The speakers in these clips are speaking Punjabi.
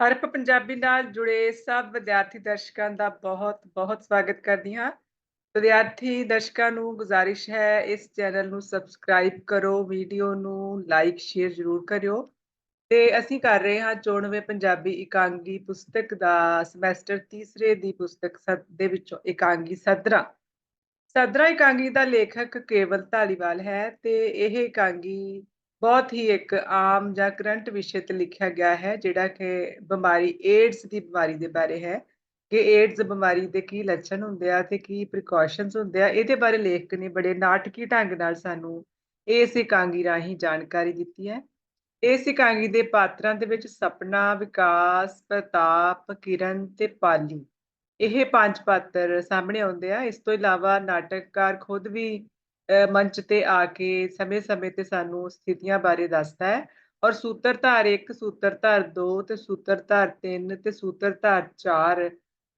ਹਰਪ ਪੰਜਾਬੀ ਨਾਲ ਜੁੜੇ ਸਭ ਵਿਦਿਆਰਥੀ ਦਰਸ਼ਕਾਂ ਦਾ ਬਹੁਤ-ਬਹੁਤ ਸਵਾਗਤ ਕਰਦੀ ਹਾਂ। ਵਿਦਿਆਰਥੀ ਦਰਸ਼ਕਾਂ ਨੂੰ ਗੁਜ਼ਾਰਿਸ਼ ਹੈ ਇਸ ਚੈਨਲ ਨੂੰ ਸਬਸਕ੍ਰਾਈਬ ਕਰੋ, ਵੀਡੀਓ ਨੂੰ ਲਾਈਕ, ਸ਼ੇਅਰ ਜ਼ਰੂਰ ਕਰਿਓ ਤੇ ਅਸੀਂ ਕਰ ਰਹੇ ਹਾਂ 94 ਪੰਜਾਬੀ ਇਕਾਂਗੀ ਪੁਸਤਕ ਦਾ ਸਮੈਸਟਰ ਤੀਸਰੇ ਦੀ ਪੁਸਤਕ ਸਦ ਦੇ ਵਿੱਚੋਂ ਇਕਾਂਗੀ ਸਦਰਾ। ਸਦਰਾ ਇਕਾਂਗੀ ਦਾ ਲੇਖਕ ਕੇਵਲ ਧਾਲੀਵਾਲ ਹੈ ਤੇ ਇਹ ਇਕਾਂਗੀ ਬਹੁਤ ਹੀ ਇੱਕ ਆਮ ਜਾਂ ਕਰੰਟ ਵਿਸ਼ੇ ਤੇ ਲਿਖਿਆ ਗਿਆ ਹੈ, ਜਿਹੜਾ ਕਿ ਬਿਮਾਰੀ ਏਡਸ ਦੀ ਬਿਮਾਰੀ ਦੇ ਬਾਰੇ ਹੈ। ਕਿ ਏਡਜ਼ ਬਿਮਾਰੀ ਦੇ ਕੀ ਲੱਛਣ ਹੁੰਦੇ ਆ ਤੇ ਕੀ ਪ੍ਰੀਕਾਸ਼ਨਸ ਹੁੰਦੇ ਆ, ਇਹਦੇ ਬਾਰੇ ਲੇਖਕ ਨੇ ਬੜੇ ਨਾਟਕੀ ਢੰਗ ਨਾਲ ਸਾਨੂੰ ਇਸ ਇਕਾਂਗੀ ਰਾਹੀਂ ਜਾਣਕਾਰੀ ਦਿੱਤੀ ਹੈ। ਇਸ ਇਕਾਂਗੀ ਦੇ ਪਾਤਰਾਂ ਦੇ ਵਿੱਚ ਸਪਨਾ, ਵਿਕਾਸ, ਪ੍ਰਤਾਪ, ਕਿਰਨ ਤੇ ਪਾਲੀ। ਇਹ ਪੰਜ ਪਾਤਰ ਸਾਹਮਣੇ ਆਉਂਦੇ ਆ। ਇਸ ਤੋਂ ਇਲਾਵਾ ਨਾਟਕਕਾਰ ਖੁਦ ਵੀ ਮੰਚ ਤੇ ਆ ਕੇ ਸਮੇਂ-ਸਮੇਂ ਤੇ ਸਾਨੂੰ ਸਥਿਤੀਆਂ ਬਾਰੇ ਦੱਸਦਾ ਹੈ। ਔਰ ਸੂਤਰਧਾਰ 1 ਸੂਤਰਧਾਰ 2 ਤੇ ਸੂਤਰਧਾਰ 3 ਤੇ ਸੂਤਰਧਾਰ 4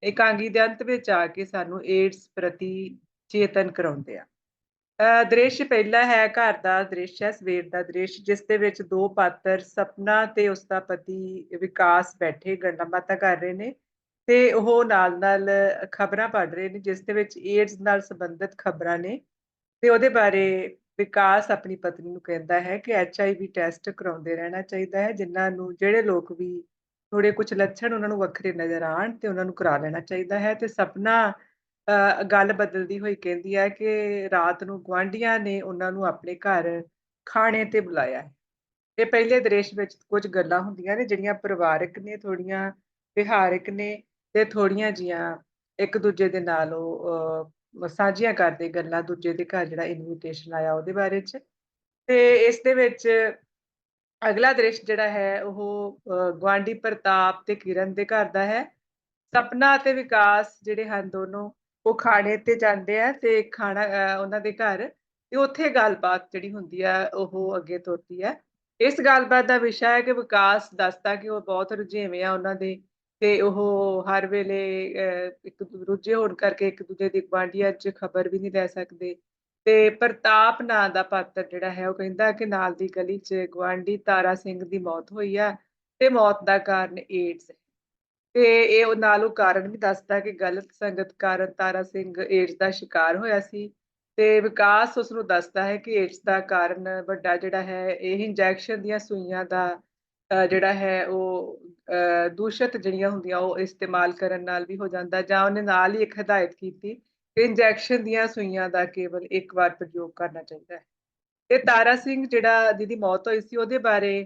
ਇਕਾਂਗੀ ਦੇ ਅੰਤ ਵਿੱਚ ਆ ਕੇ ਸਾਨੂੰ ਏਡਸ ਪ੍ਰਤੀ ਚੇਤਨ ਕਰਾਉਂਦੇ ਆ। ਦ੍ਰਿਸ਼ ਪਹਿਲਾ ਹੈ, ਘਰ ਦਾ ਦ੍ਰਿਸ਼ ਹੈ, ਸਵੇਰ ਦਾ ਦ੍ਰਿਸ਼, ਜਿਸ ਦੇ ਵਿੱਚ ਦੋ ਪਾਤਰ ਸਪਨਾ ਤੇ ਉਸ ਦਾ ਪਤੀ ਵਿਕਾਸ ਬੈਠੇ, ਗੱਲਾਂ ਬਾਤਾਂ ਕਰ ਰਹੇ ਨੇ ਤੇ ਉਹ ਨਾਲ-ਨਾਲ ਖਬਰਾਂ ਪੜ੍ਹ ਰਹੇ ਨੇ, ਜਿਸ ਦੇ ਵਿੱਚ ਏਡਸ ਨਾਲ ਸੰਬੰਧਿਤ ਖਬਰਾਂ ਨੇ। ਤੇ ਉਹਦੇ ਬਾਰੇ ਵਿਕਾਸ ਆਪਣੀ ਪਤਨੀ ਨੂੰ ਕਹਿੰਦਾ ਹੈ ਕਿ ਐਚਆਈਵੀ ਟੈਸਟ ਕਰਾਉਂਦੇ ਰਹਿਣਾ ਚਾਹੀਦਾ ਹੈ, ਜਿਨ੍ਹਾਂ ਨੂੰ, ਜਿਹੜੇ ਲੋਕ ਵੀ ਥੋੜੇ ਕੁਝ ਲੱਛਣ ਉਹਨਾਂ ਨੂੰ ਵੱਖਰੇ ਨਜ਼ਰ ਆਣ ਤੇ ਉਹਨਾਂ ਨੂੰ ਕਰਾ ਲੈਣਾ ਚਾਹੀਦਾ ਹੈ ਤੇ ਸੁਪਨਾ ਗੱਲ ਬਦਲਦੀ ਹੋਈ ਕਹਿੰਦੀ ਹੈ ਕਿ ਰਾਤ ਨੂੰ ਗਵਾਂਢੀਆਂ ਨੇ ਉਹਨਾਂ ਨੂੰ ਆਪਣੇ ਘਰ ਖਾਣੇ ਤੇ ਬੁਲਾਇਆ ਹੈ। ਇਹ ਪਹਿਲੇ ਦ੍ਰਿਸ਼ ਵਿੱਚ ਕੁਝ ਗੱਲਾਂ ਹੁੰਦੀਆਂ ਨੇ ਜਿਹੜੀਆਂ ਪਰਿਵਾਰਕ ਨੇ ਥੋੜੀਆਂ ਵਿਹਾਰਕ ਨੇ ਤੇ ਥੋੜੀਆਂ ਜੀਆਂ ਇੱਕ ਦੂਜੇ ਦੇ ਨਾਲ ਉਹ ਸਾਂਝੀਆਂ ਕਰਦੇ ਗੱਲਾਂ, ਦੂਜੇ ਦੇ ਘਰ ਜਿਹੜਾ ਇਨਵੀਟੇਸ਼ਨ ਆਇਆ ਉਹਦੇ ਬਾਰੇ ਚ। ਤੇ ਇਸ ਦੇ ਵਿੱਚ ਅਗਲਾ ਦ੍ਰਿਸ਼ ਜਿਹੜਾ ਹੈ, ਉਹ ਗਵਾਂਡੀ ਪ੍ਰਤਾਪ ਤੇ ਕਿਰਨ ਦੇ ਘਰ ਦਾ ਹੈ। ਸਪਨਾ ਅਤੇ ਵਿਕਾਸ ਜਿਹੜੇ ਹਨ ਦੋਨੋਂ, ਉਹ ਖਾਣੇ ਤੇ ਜਾਂਦੇ ਆ ਤੇ ਖਾਣਾ ਉਹਨਾਂ ਦੇ ਘਰ ਤੇ ਉੱਥੇ ਗੱਲਬਾਤ ਜਿਹੜੀ ਹੁੰਦੀ ਆ, ਉਹ ਅੱਗੇ ਤੁਰਦੀ ਹੈ ਇਸ ਗੱਲਬਾਤ ਦਾ ਵਿਸ਼ਾ ਹੈ ਕਿ ਵਿਕਾਸ ਦੱਸਦਾ ਕਿ ਉਹ ਬਹੁਤ ਰੁਝੇਵੇਂ ਆ, ਉਹਨਾਂ ਦੇ ਤੇ ਉਹ ਹਰ ਵੇਲੇ ਇੱਕ ਰੁੱਝੇ ਹੋਣ ਕਰਕੇ ਇੱਕ ਦੂਜੇ ਦੀ ਗਵਾਂਢੀਆਂ 'ਚ ਖਬਰ ਵੀ ਨਹੀਂ ਲੈ ਸਕਦੇ। ਤੇ ਪ੍ਰਤਾਪ ਨਾਂ ਦਾ ਪਾਤਰ ਜਿਹੜਾ ਹੈ, ਉਹ ਕਹਿੰਦਾ ਕਿ ਨਾਲ ਦੀ ਗਲੀ 'ਚ ਗਵਾਂਢੀ ਤਾਰਾ ਸਿੰਘ ਦੀ ਮੌਤ ਹੋਈ ਆ ਤੇ ਮੌਤ ਦਾ ਕਾਰਨ ਏਡਸ ਹੈ। ਤੇ ਇਹ ਉਹ ਨਾਲ ਉਹ ਕਾਰਨ ਵੀ ਦੱਸਦਾ ਕਿ ਗਲਤ ਸੰਗਤ ਕਾਰਨ ਤਾਰਾ ਸਿੰਘ ਏਡਸ ਦਾ ਸ਼ਿਕਾਰ ਹੋਇਆ ਸੀ ਤੇ ਵਿਕਾਸ ਉਸ ਨੂੰ ਦੱਸਦਾ ਹੈ ਕਿ ਏਡਸ ਦਾ ਕਾਰਨ ਵੱਡਾ ਜਿਹੜਾ ਹੈ, ਇਹ ਇੰਜੈਕਸ਼ਨ ਦੀਆਂ ਸੂਈਆਂ ਦਾ ਜਿਹੜਾ ਹੈ ਉਹ ਦੂਸ਼ਿਤ ਜਿਹੜੀਆਂ ਹੁੰਦੀਆਂ ਉਹ ਇਸਤੇਮਾਲ ਕਰਨ ਨਾਲ ਵੀ ਹੋ ਜਾਂਦਾ ਜਾਂ ਉਹਨੇ ਨਾਲ ਹੀ ਇੱਕ ਹਦਾਇਤ ਕੀਤੀ ਕਿ ਇੰਜੈਕਸ਼ਨ ਦੀਆਂ ਸੂਈਆਂ ਦਾ ਕੇਵਲ ਇੱਕ ਵਾਰ ਪ੍ਰਯੋਗ ਕਰਨਾ ਚਾਹੀਦਾ ਹੈ। ਤੇ ਤਾਰਾ ਸਿੰਘ ਜਿਹੜਾ ਜਿਹਦੀ ਮੌਤ ਹੋਈ ਸੀ ਉਹਦੇ ਬਾਰੇ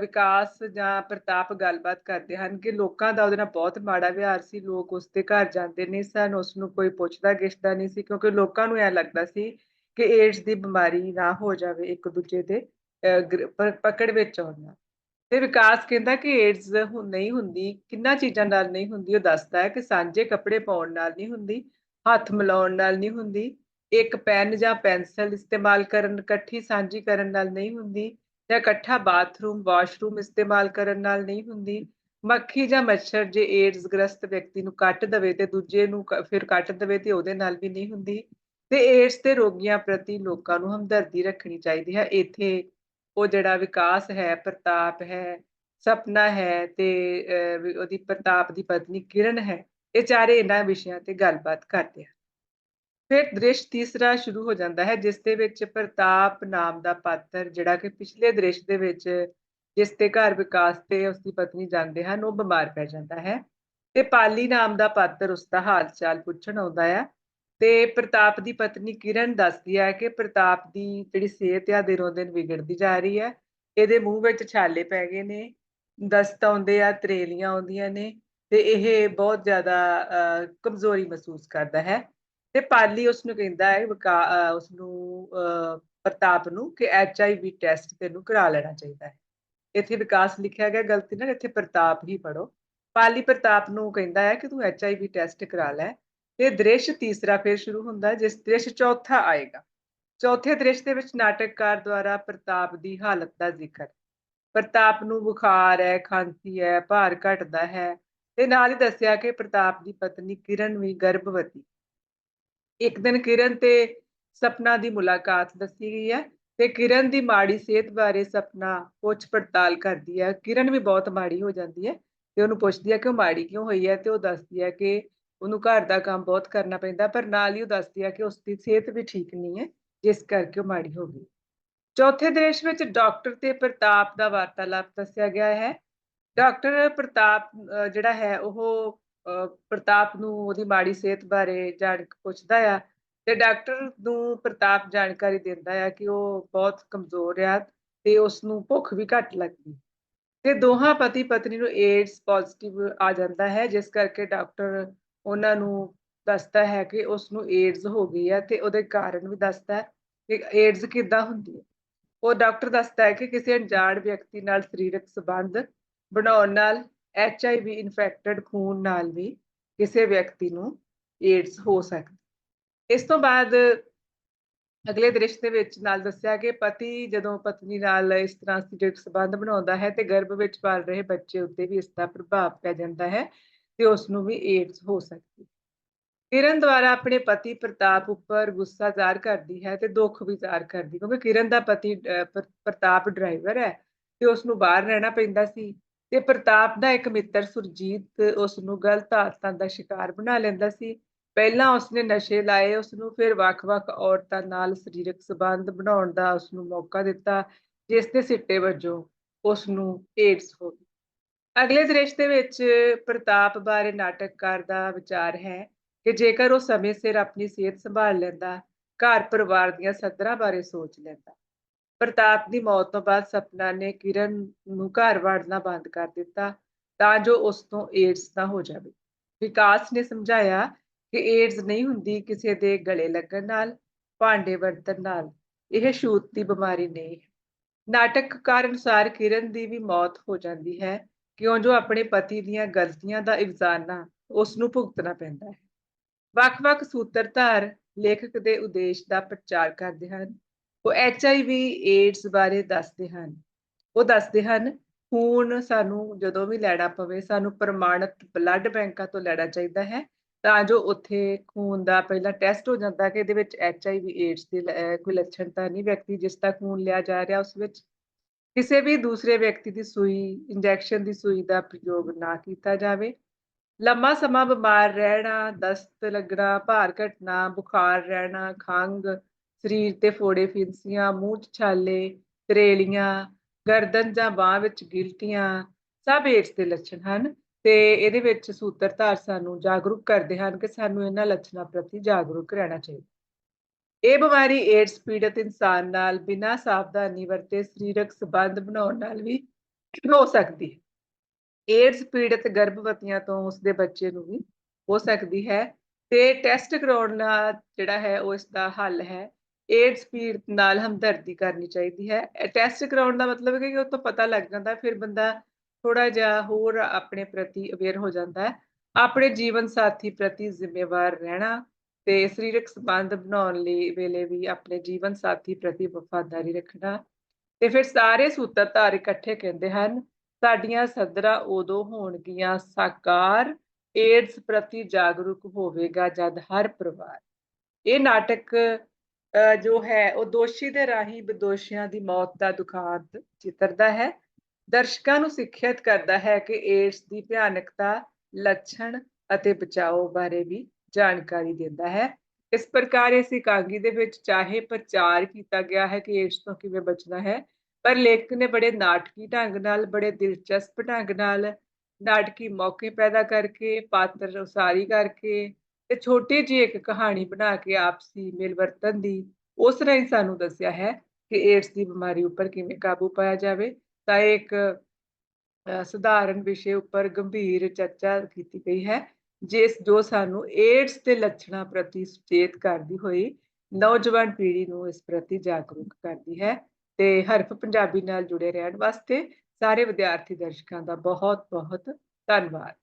ਵਿਕਾਸ ਜਾਂ ਪ੍ਰਤਾਪ ਗੱਲਬਾਤ ਕਰਦੇ ਹਨ ਕਿ ਲੋਕਾਂ ਦਾ ਉਹਦੇ ਨਾਲ ਬਹੁਤ ਮਾੜਾ ਵਿਹਾਰ ਸੀ, ਲੋਕ ਉਸ ਦੇ ਘਰ ਜਾਂਦੇ ਨਹੀਂ ਸਨ, ਉਸ ਨੂੰ ਕੋਈ ਪੁੱਛਦਾ ਗਿੱਛਦਾ ਨਹੀਂ ਸੀ ਕਿਉਂਕਿ ਲੋਕਾਂ ਨੂੰ ਇਹ ਲੱਗਦਾ ਸੀ ਕਿ ਏਡਸ ਦੀ ਬਿਮਾਰੀ ਨਾ ਹੋ ਜਾਵੇ ਇੱਕ ਦੂਜੇ ਦੇ ਪਕੜ ਵਿੱਚ ਆਉਣਾ ਤੇ ਵਿਕਾਸ ਕਹਿੰਦਾ ਕਿ ਏਡਸ ਨਹੀਂ ਹੁੰਦੀ, ਕਿੰਨਾ ਚੀਜ਼ਾਂ ਨਾਲ ਨਹੀਂ ਹੁੰਦੀ, ਉਹ ਦੱਸਦਾ ਹੈ ਕਿ ਸਾਂਝੇ ਕੱਪੜੇ ਪਾਉਣ ਨਾਲ ਨਹੀਂ ਹੁੰਦੀ, ਹੱਥ ਮਿਲਾਉਣ ਨਾਲ ਨਹੀਂ ਹੁੰਦੀ, ਇੱਕ ਪੈਨ ਜਾਂ ਪੈਨਸਲ ਇਸਤੇਮਾਲ ਕਰਨ, ਇਕੱਠੀ ਸਾਂਝੀ ਕਰਨ ਨਾਲ ਨਹੀਂ ਹੁੰਦੀ, ਜਾਂ ਇਕੱਠਾ ਬਾਥਰੂਮ, ਵਾਸ਼ਰੂਮ ਇਸਤੇਮਾਲ ਕਰਨ ਨਾਲ ਨਹੀਂ ਹੁੰਦੀ, ਮੱਖੀ ਜਾਂ ਮੱਛਰ ਜੇ ਏਡਸ ਗ੍ਰਸਤ ਵਿਅਕਤੀ ਨੂੰ ਕੱਟ ਦਵੇ ਤੇ ਦੂਜੇ ਨੂੰ ਫਿਰ ਕੱਟ ਦਵੇ ਤੇ ਉਹਦੇ ਨਾਲ ਵੀ ਨਹੀਂ ਹੁੰਦੀ, ਤੇ ਏਡਸ ਦੇ ਰੋਗੀਆਂ ਪ੍ਰਤੀ ਲੋਕਾਂ ਨੂੰ ਹਮਦਰਦੀ ਰੱਖਣੀ ਚਾਹੀਦੀ ਹੈ, ਇੱਥੇ ਉਹ ਜਿਹੜਾ ਵਿਕਾਸ ਹੈ, ਪ੍ਰਤਾਪ ਹੈ, ਸਪਨਾ ਹੈ ਤੇ ਉਹਦੀ ਪ੍ਰਤਾਪ ਦੀ ਪਤਨੀ ਕਿਰਨ ਹੈ, ਇਹ ਚਾਰੇ ਇਹਨਾਂ ਵਿਸ਼ਿਆਂ ਤੇ ਗੱਲਬਾਤ ਕਰਦੇ ਆ। ਫਿਰ ਦ੍ਰਿਸ਼ ਤੀਸਰਾ ਸ਼ੁਰੂ ਹੋ ਜਾਂਦਾ ਹੈ, ਜਿਸ ਦੇ ਵਿੱਚ ਪ੍ਰਤਾਪ ਨਾਮ ਦਾ ਪਾਤਰ ਜਿਹੜਾ ਕਿ ਪਿਛਲੇ ਦ੍ਰਿਸ਼ ਦੇ ਵਿੱਚ ਜਿਸ ਤੇ ਘਰ ਵਿਕਾਸ ਤੇ ਉਸ ਦੀ ਪਤਨੀ ਜਾਂਦੇ ਹਨ, ਉਹ ਬਿਮਾਰ ਪੈ ਜਾਂਦਾ ਹੈ ਤੇ ਪਾਲੀ ਨਾਮ ਦਾ ਪਾਤਰ ਉਸ ਦਾ ਹਾਲ ਚਾਲ ਪੁੱਛਣ ਆਉਂਦਾ ਹੈ ਤੇ ਪ੍ਰਤਾਪ ਦੀ ਪਤਨੀ ਕਿਰਨ ਦੱਸਦੀ ਹੈ ਕਿ ਪ੍ਰਤਾਪ ਦੀ ਜਿਹੜੀ ਸਿਹਤ ਆ, ਦਿਨੋਂ ਦਿਨ ਵਿਗੜਦੀ ਜਾ ਰਹੀ ਹੈ। ਇਹਦੇ ਮੂੰਹ ਵਿੱਚ ਛਾਲੇ ਪੈ ਗਏ ਨੇ, ਦਸਤ ਆਉਂਦੇ ਆ, ਤਰੇਲੀਆਂ ਆਉਂਦੀਆਂ ਨੇ ਤੇ ਇਹ ਬਹੁਤ ਜ਼ਿਆਦਾ ਕਮਜ਼ੋਰੀ ਮਹਿਸੂਸ ਕਰਦਾ ਹੈ। ਤੇ ਪਾਲੀ ਉਸ ਨੂੰ ਕਹਿੰਦਾ ਹੈ ਉਸ ਨੂੰ ਪ੍ਰਤਾਪ ਨੂੰ ਕਿ ਐਚ ਆਈ ਵੀ ਟੈਸਟ ਤੈਨੂੰ ਕਰਾ ਲੈਣਾ ਚਾਹੀਦਾ ਹੈ। ਇੱਥੇ ਵਿਕਾਸ ਲਿਖਿਆ ਗਿਆ, ਗਲਤੀ ਨਾਲ ਇੱਥੇ ਪ੍ਰਤਾਪ ਹੀ ਪੜੋ ਪਾਲੀ ਪ੍ਰਤਾਪ ਨੂੰ ਕਹਿੰਦਾ ਹੈ ਕਿ ਤੂੰ ਐਚ ਆਈ ਵੀ ਟੈਸਟ ਕਰਾ ਲੈ। ਤੇ ਦ੍ਰਿਸ਼ ਤੀਸਰਾ ਫਿਰ ਸ਼ੁਰੂ ਹੁੰਦਾ ਜਿਸ ਦ੍ਰਿਸ਼ ਚੌਥਾ ਆਏਗਾ। ਚੌਥੇ ਦ੍ਰਿਸ਼ ਦੇ ਵਿੱਚ ਨਾਟਕਕਾਰ ਦੁਆਰਾ ਪ੍ਰਤਾਪ ਦੀ ਹਾਲਤ ਦਾ ਜ਼ਿਕਰ। ਪ੍ਰਤਾਪ ਨੂੰ ਬੁਖਾਰ ਹੈ, ਖਾਂਸੀ ਹੈ, ਭਾਰ ਘਟਦਾ ਹੈ ਤੇ ਨਾਲ ਹੀ ਦੱਸਿਆ ਕਿ ਪ੍ਰਤਾਪ ਦੀ ਪਤਨੀ ਕਿਰਨ ਵੀ ਗਰਭਵਤੀ। ਇੱਕ ਦਿਨ ਕਿਰਨ ਤੇ ਸਪਨਾ ਦੀ ਮੁਲਾਕਾਤ ਦੱਸੀ ਗਈ ਹੈ ਤੇ ਕਿਰਨ ਦੀ ਮਾੜੀ ਸਿਹਤ ਬਾਰੇ ਸਪਨਾ ਪੁੱਛ ਪੜਤਾਲ ਕਰਦੀ ਹੈ। ਕਿਰਨ ਵੀ ਬਹੁਤ ਮਾੜੀ ਹੋ ਜਾਂਦੀ ਹੈ ਤੇ ਉਹਨੂੰ ਪੁੱਛਦੀ ਹੈ ਕਿ ਉਹ ਮਾੜੀ ਕਿਉਂ ਹੋਈ ਹੈ ਤੇ ਉਹ ਦੱਸਦੀ ਹੈ ਕਿ ਉਹਨੂੰ ਘਰ ਦਾ ਕੰਮ ਬਹੁਤ ਕਰਨਾ ਪੈਂਦਾ, ਪਰ ਨਾਲ ਹੀ ਉਹ ਦੱਸਦੀ ਆ ਕਿ ਉਸ ਦੀ ਸਿਹਤ ਵੀ ਠੀਕ ਨਹੀਂ ਹੈ, ਜਿਸ ਕਰਕੇ ਉਹ ਮਾੜੀ ਹੋ ਗਈ। ਚੌਥੇ ਦ੍ਰਿਸ਼ ਵਿੱਚ ਡਾਕਟਰ ਤੇ ਪ੍ਰਤਾਪ ਦਾ ਵਾਰਤਾਲਾਪ ਦੱਸਿਆ ਗਿਆ ਹੈ। ਡਾਕਟਰ ਪ੍ਰਤਾਪ ਜਿਹੜਾ ਹੈ, ਉਹ ਪ੍ਰਤਾਪ ਨੂੰ ਉਹਦੀ ਮਾੜੀ ਸਿਹਤ ਬਾਰੇ ਜਾਣ ਪੁੱਛਦਾ ਆ ਤੇ ਡਾਕਟਰ ਨੂੰ ਪ੍ਰਤਾਪ ਜਾਣਕਾਰੀ ਦਿੰਦਾ ਆ ਕਿ ਉਹ ਬਹੁਤ ਕਮਜ਼ੋਰ ਆ ਤੇ ਉਸ ਨੂੰ ਭੁੱਖ ਵੀ ਘੱਟ ਲੱਗਦੀ। ਤੇ ਦੋਹਾਂ ਪਤੀ ਪਤਨੀ ਨੂੰ ਏਡਸ ਪੋਜ਼ਿਟਿਵ ਆ ਜਾਂਦਾ ਹੈ, ਜਿਸ ਕਰਕੇ ਡਾਕਟਰ ਉਹਨਾਂ ਨੂੰ ਦੱਸਦਾ ਹੈ ਕਿ ਉਸ ਨੂੰ ਏਡਸ ਹੋ ਗਈ ਹੈ ਤੇ ਉਹਦੇ ਕਾਰਨ ਵੀ ਦੱਸਦਾ ਹੈ ਕਿ ਏਡਸ ਕਿੱਦਾਂ ਹੁੰਦੀ ਹੈ। ਉਹ ਡਾਕਟਰ ਦੱਸਦਾ ਹੈ ਕਿ ਕਿਸੇ ਅਣਜਾਣ ਵਿਅਕਤੀ ਨਾਲ ਸਰੀਰਕ ਸੰਬੰਧ ਬਣਾਉਣ ਨਾਲ ਐਚ ਆਈ ਵੀ ਇਨਫੈਕਟਡ ਖੂਨ ਨਾਲ ਵੀ ਕਿਸੇ ਵਿਅਕਤੀ ਨੂੰ ਏਡਸ ਹੋ ਸਕਦਾ ਇਸ ਤੋਂ ਬਾਅਦ ਅਗਲੇ ਦ੍ਰਿਸ਼ ਦੇ ਵਿੱਚ ਨਾਲ ਦੱਸਿਆ ਕਿ ਪਤੀ ਜਦੋਂ ਪਤਨੀ ਨਾਲ ਇਸ ਤਰ੍ਹਾਂ ਸਰੀਰਕ ਸੰਬੰਧ ਬਣਾਉਂਦਾ ਹੈ ਤੇ ਗਰਭ ਵਿੱਚ ਪਲ ਰਹੇ ਬੱਚੇ ਉੱਤੇ ਵੀ ਇਸ ਦਾ ਪ੍ਰਭਾਵ ਪੈ ਜਾਂਦਾ ਹੈ। ਤੇ ਉਸ ਨੂੰ ਵੀ ਏਡਸ ਹੋ ਸਕਦੀ ਕਿਰਨ ਦੁਆਰਾ ਆਪਣੇ ਪਤੀ ਪ੍ਰਤਾਪ ਉੱਪਰ ਗੁੱਸਾ ਜ਼ਾਹਰ ਕਰਦੀ ਹੈ ਤੇ ਦੁੱਖ ਵੀ ਜ਼ਾਹਰ ਕਰਦੀ ਕਿਉਂਕਿ ਕਿਰਨ ਦਾ ਪਤੀ ਪ੍ਰਤਾਪ ਡਰਾਈਵਰ ਹੈ ਤੇ ਉਸ ਨੂੰ ਬਾਹਰ ਰਹਿਣਾ ਪੈਂਦਾ ਸੀ ਤੇ ਪ੍ਰਤਾਪ ਦਾ ਇੱਕ ਮਿੱਤਰ ਸੁਰਜੀਤ ਉਸ ਨੂੰ ਗਲਤ ਆਦਤਾਂ ਦਾ ਸ਼ਿਕਾਰ ਬਣਾ ਲੈਂਦਾ ਸੀ। ਪਹਿਲਾਂ ਉਸਨੇ ਨਸ਼ੇ ਲਾਏ ਉਸ ਨੂੰ ਫਿਰ ਵੱਖ-ਵੱਖ ਔਰਤਾਂ ਨਾਲ ਸਰੀਰਕ ਸੰਬੰਧ ਬਣਾਉਣ ਦਾ ਉਸ ਨੂੰ ਮੌਕਾ ਦਿੱਤਾ ਜਿਸ ਦੇ ਸਿੱਟੇ ਵਜੋਂ ਉਸ ਨੂੰ ਏਡਸ ਹੋ ਗਈ ਅਗਲੇ ਦ੍ਰਿਸ਼ ਦੇ ਵਿੱਚ ਪ੍ਰਤਾਪ ਬਾਰੇ ਨਾਟਕਕਾਰ ਦਾ ਵਿਚਾਰ ਹੈ ਕਿ ਜੇਕਰ ਉਹ ਸਮੇਂ ਸਿਰ ਆਪਣੀ ਸਿਹਤ ਸੰਭਾਲ ਲੈਂਦਾ, ਘਰ ਪਰਿਵਾਰ ਦੀਆਂ ਸੱਦਰਾਂ ਬਾਰੇ ਸੋਚ ਲੈਂਦਾ। ਪ੍ਰਤਾਪ ਦੀ ਮੌਤ ਤੋਂ ਬਾਅਦ ਸਪਨਾ ਨੇ ਕਿਰਨ ਨੂੰ ਘਰ ਵੜਨਾ ਬੰਦ ਕਰ ਦਿੱਤਾ ਤਾਂ ਜੋ ਉਸ ਤੋਂ ਏਡਸ ਨਾ ਹੋ ਜਾਵੇ। ਵਿਕਾਸ ਨੇ ਸਮਝਾਇਆ ਕਿ ਏਡਸ ਨਹੀਂ ਹੁੰਦੀ ਕਿਸੇ ਦੇ ਗਲੇ ਲੱਗਣ ਨਾਲ, ਭਾਂਡੇ ਵਰਤਣ ਨਾਲ। ਇਹ ਛੂਤ ਦੀ ਬਿਮਾਰੀ ਨਹੀਂ ਹੈ। ਨਾਟਕਕਾਰ ਅਨੁਸਾਰ ਕਿਰਨ ਦੀ ਵੀ ਮੌਤ ਹੋ ਜਾਂਦੀ ਹੈ ਕਿਉਂ ਜੋ ਆਪਣੇ ਪਤੀ ਦੀਆਂ ਗਲਤੀਆਂ ਦਾ ਇਵਜ਼ਾਨਾ ਉਸ ਨੂੰ ਭੁਗਤਣਾ ਪੈਂਦਾ ਹੈ। ਵੱਖ-ਵੱਖ ਸੂਤਰਧਾਰ ਲੇਖਕ ਦੇ ਉਦੇਸ਼ ਦਾ ਪ੍ਰਚਾਰ ਕਰਦੇ ਹਨ। ਉਹ ਐਚ ਏਡਸ ਬਾਰੇ ਦੱਸਦੇ ਹਨ। ਉਹ ਦੱਸਦੇ ਹਨ ਖੂਨ ਸਾਨੂੰ ਜਦੋਂ ਵੀ ਲੈਣਾ ਪਵੇ, ਸਾਨੂੰ ਪ੍ਰਮਾਣਿਤ ਬਲੱਡ ਬੈਂਕਾਂ ਤੋਂ ਲੈਣਾ ਚਾਹੀਦਾ ਹੈ। ਤਾਂ ਜੋ ਉੱਥੇ ਖੂਨ ਦਾ ਪਹਿਲਾ ਟੈਸਟ ਹੋ ਜਾਂਦਾ ਕਿ ਇਹਦੇ ਵਿੱਚ ਐਚ ਆਈ ਵੀ ਏਡਸ ਦੇ ਕੋਈ ਲੱਛਣ ਤਾਂ ਨਹੀਂ ਵਿਅਕਤੀ ਜਿਸ ਦਾ ਖੂਨ ਲਿਆ ਜਾ ਰਿਹਾ ਉਸ ਵਿੱਚ। ਕਿਸੇ ਵੀ ਦੂਸਰੇ ਵਿਅਕਤੀ ਦੀ ਸੂਈ ਇੰਜੈਕਸ਼ਨ ਦੀ ਸੂਈ ਦਾ ਪ੍ਰਯੋਗ ਨਾ ਕੀਤਾ ਜਾਵੇ। ਲੰਮਾ ਸਮਾਂ ਬਿਮਾਰ ਰਹਿਣਾ, ਦਸਤ ਲੱਗਣਾ, ਭਾਰ ਘਟਣਾ, ਬੁਖਾਰ ਰਹਿਣਾ ਖੰਗ ਸਰੀਰ ਤੇ ਫੋੜੇ ਫਿੰਸੀਆਂ, ਮੂੰਹ ਚ ਛਾਲੇ, ਤਰੇਲੀਆਂ, ਗਰਦਨ ਜਾਂ ਬਾਹ ਵਿੱਚ ਗਿਲਟੀਆਂ, ਸਭ ਏਡਸ ਦੇ ਲੱਛਣ ਹਨ ਤੇ ਇਹਦੇ ਵਿੱਚ ਸੂਤਰਧਾਰ ਸਾਨੂੰ ਜਾਗਰੂਕ ਕਰਦੇ ਹਨ ਕਿ ਸਾਨੂੰ ਇਹਨਾਂ ਲੱਛਣਾਂ ਪ੍ਰਤੀ ਜਾਗਰੂਕ ਰਹਿਣਾ ਚਾਹੀਦਾ। ਇਹ ਬਿਮਾਰੀ ਏਡਸ ਪੀੜਤ ਇਨਸਾਨ ਨਾਲ ਬਿਨਾਂ ਸਾਵਧਾਨੀ ਵਰਤੇ ਸਰੀਰਕ ਸੰਬੰਧ ਬਣਾਉਣ ਨਾਲ ਵੀ ਹੋ ਸਕਦੀ ਹੈ। ਏਡਸ ਪੀੜਤ ਗਰਭਵਤੀਆਂ ਤੋਂ ਉਸਦੇ ਬੱਚੇ ਨੂੰ ਵੀ ਹੋ ਸਕਦੀ ਹੈ ਤੇ ਟੈਸਟ ਕਰਾਉਣ ਦਾ ਜਿਹੜਾ ਹੈ ਉਹ ਇਸ ਦਾ ਹੱਲ ਹੈ। ਏਡਸ ਪੀੜਤ ਨਾਲ ਹਮਦਰਦੀ ਕਰਨੀ ਚਾਹੀਦੀ ਹੈ। ਟੈਸਟ ਕਰਾਉਣ ਦਾ ਮਤਲਬ ਹੈ ਕਿ ਉਹ ਤੋਂ ਪਤਾ ਲੱਗ ਜਾਂਦਾ, ਫਿਰ ਬੰਦਾ ਥੋੜਾ ਜਿਹਾ ਹੋਰ ਆਪਣੇ ਪ੍ਰਤੀ ਅਵੇਅਰ ਹੋ ਜਾਂਦਾ ਹੈ। ਆਪਣੇ ਜੀਵਨ ਸਾਥੀ ਪ੍ਰਤੀ ਜ਼ਿੰਮੇਵਾਰ ਰਹਿਣਾ ਤੇ ਸਰੀਰਕ ਸੰਬੰਧ ਬਣਾਉਣ ਲਈ ਵੇਲੇ ਵੀ ਆਪਣੇ ਜੀਵਨ ਸਾਥੀ ਪ੍ਰਤੀ ਵਫਾਦਾਰੀ ਰੱਖਣਾ। ਤੇ ਫਿਰ ਸਾਰੇ ਸੂਤਰਧਾਰ ਇਕੱਠੇ ਕਹਿੰਦੇ ਹਨ, ਸਾਡੀਆਂ ਸਦਰਾਂ ਉਦੋਂ ਹੋਣਗੀਆਂ ਸਾਕਾਰ ਏਡਸ ਪ੍ਰਤੀ ਜਾਗਰੂਕ ਹੋਵੇਗਾ ਜਦ ਹਰ ਪਰਿਵਾਰ। ਇਹ ਨਾਟਕ ਜੋ ਹੈ, ਉਹ ਦੋਸ਼ੀ ਦੇ ਰਾਹੀਂ ਬਦੋਸ਼ੀਆਂ ਦੀ ਮੌਤ ਦਾ ਦੁਖਾਂਤ ਚਿੱਤਰਦਾ ਹੈ। ਦਰਸ਼ਕਾਂ ਨੂੰ ਸਿੱਖਿਅਤ ਕਰਦਾ ਹੈ ਕਿ ਏਡਸ ਦੀ ਭਿਆਨਕਤਾ, ਲੱਛਣ ਅਤੇ ਬਚਾਓ ਬਾਰੇ ਵੀ ਜਾਣਕਾਰੀ ਦਿੰਦਾ ਹੈ। ਇਸ ਪ੍ਰਕਾਰ ਇਸ ਇਕਾਂਗੀ ਦੇ ਵਿੱਚ ਚਾਹੇ ਪ੍ਰਚਾਰ ਕੀਤਾ ਗਿਆ ਹੈ ਕਿ ਏਡਸ ਤੋਂ ਕਿਵੇਂ ਬਚਣਾ ਹੈ, ਪਰ ਲੇਖਕ ਨੇ ਬੜੇ ਨਾਟਕੀ ਢੰਗ ਨਾਲ, ਬੜੇ ਦਿਲਚਸਪ ਢੰਗ ਨਾਲ ਨਾਟਕੀ ਮੌਕੇ ਪੈਦਾ ਕਰਕੇ, ਪਾਤਰ ਉਸਾਰੀ ਕਰਕੇ ਤੇ ਛੋਟੀ ਜਿਹੀ ਇੱਕ ਕਹਾਣੀ ਬਣਾ ਕੇ ਆਪਸੀ ਮਿਲਵਰਤਨ ਦੀ, ਉਸ ਰਾਹੀਂ ਸਾਨੂੰ ਦੱਸਿਆ ਹੈ ਕਿ ਏਡਸ ਦੀ ਬਿਮਾਰੀ ਉੱਪਰ ਕਿਵੇਂ ਕਾਬੂ ਪਾਇਆ ਜਾਵੇ। ਤਾਂ ਇੱਕ ਸਧਾਰਨ ਵਿਸ਼ੇ ਉੱਪਰ ਗੰਭੀਰ ਚਰਚਾ ਕੀਤੀ ਗਈ ਹੈ। ਜਿਸ ਜੋ ਸਾਨੂੰ ਏਡਸ ਦੇ ਲੱਛਣਾਂ ਪ੍ਰਤੀ ਸੁਚੇਤ ਕਰਦੀ ਹੋਈ ਨੌਜਵਾਨ ਪੀੜ੍ਹੀ ਨੂੰ ਇਸ ਪ੍ਰਤੀ ਜਾਗਰੂਕ ਕਰਦੀ ਹੈ ਤੇ ਹਰਫ ਪੰਜਾਬੀ ਨਾਲ ਜੁੜੇ ਰਹਿਣ ਵਾਸਤੇ ਸਾਰੇ ਵਿਦਿਆਰਥੀ ਦਰਸ਼ਕਾਂ ਦਾ ਬਹੁਤ ਬਹੁਤ ਧੰਨਵਾਦ।